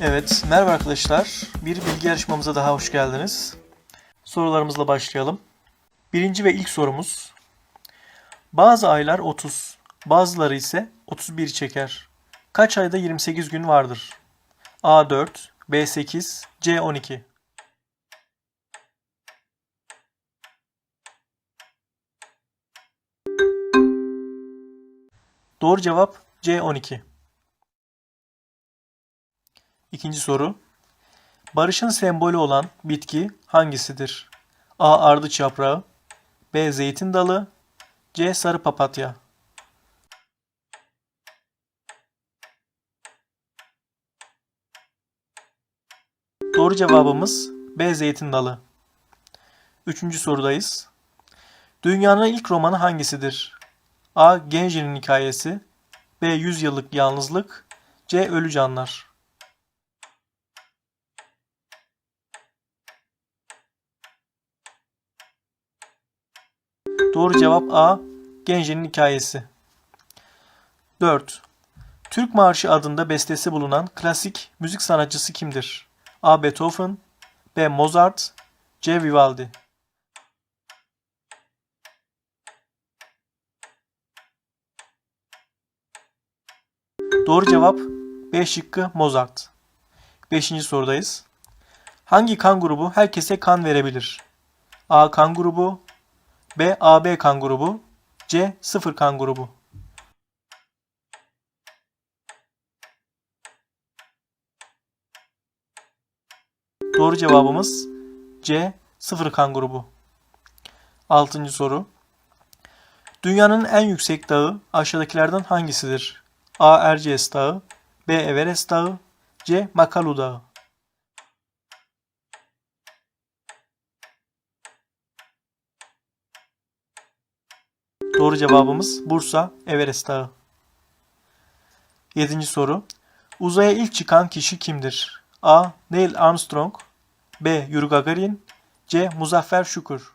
Evet, merhaba arkadaşlar. Bir bilgi yarışmamıza daha hoş geldiniz. Sorularımızla başlayalım. Birinci ve ilk sorumuz. Bazı aylar 30, bazıları ise 31 çeker. Kaç ayda 28 gün vardır? A4, B8, C12. Doğru cevap C12. İkinci soru. Barışın sembolü olan bitki hangisidir? A. Ardıç yaprağı B. Zeytin dalı C. Sarı papatya Doğru cevabımız B. Zeytin dalı. Üçüncü sorudayız. Dünyanın ilk romanı hangisidir? A. Genji'nin hikayesi B. Yüz yıllık yalnızlık C. Ölü canlar Doğru cevap A. Genji'nin hikayesi. 4. Türk Marşı adında bestesi bulunan klasik müzik sanatçısı kimdir? A. Beethoven B. Mozart C. Vivaldi Doğru cevap B şıkkı Mozart. 5. sorudayız. Hangi kan grubu herkese kan verebilir? A. Kan grubu B. AB kan grubu C. Sıfır kan grubu Doğru cevabımız C. Sıfır kan grubu. Altıncı soru. Dünyanın en yüksek dağı aşağıdakilerden hangisidir? A. Erciyes Dağı B. Everest Dağı C. Makalu Dağı Doğru cevabımız Bursa Everest Dağı. Yedinci soru. Uzaya ilk çıkan kişi kimdir? A. Neil Armstrong B. Yuri Gagarin C. Muzaffer Şukur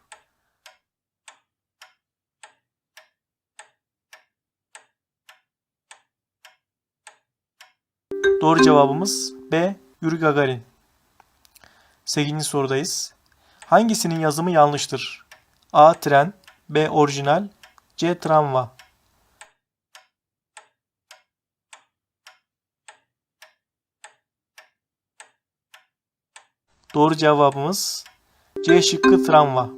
Doğru cevabımız B. Yuri Gagarin. 8. sorudayız. Hangisinin yazımı yanlıştır? A. Tren B. Orijinal C. Tramva Doğru cevabımız C şıkkı tramva.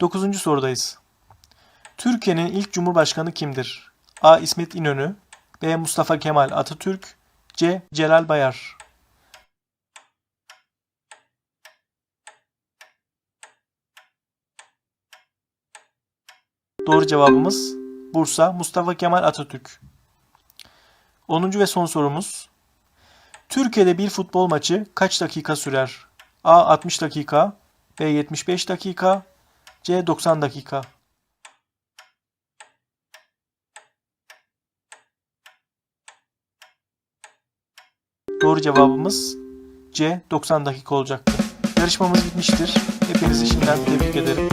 9. sorudayız. Türkiye'nin ilk cumhurbaşkanı kimdir? A. İsmet İnönü B. Mustafa Kemal Atatürk C. Celal Bayar Doğru cevabımız Bursa Mustafa Kemal Atatürk. 10. ve son sorumuz. Türkiye'de bir futbol maçı kaç dakika sürer? A 60 dakika, B 75 dakika, C 90 dakika. Doğru cevabımız C 90 dakika olacaktı. Yarışmamız bitmiştir. Hepinizi şimdiden tebrik ederim.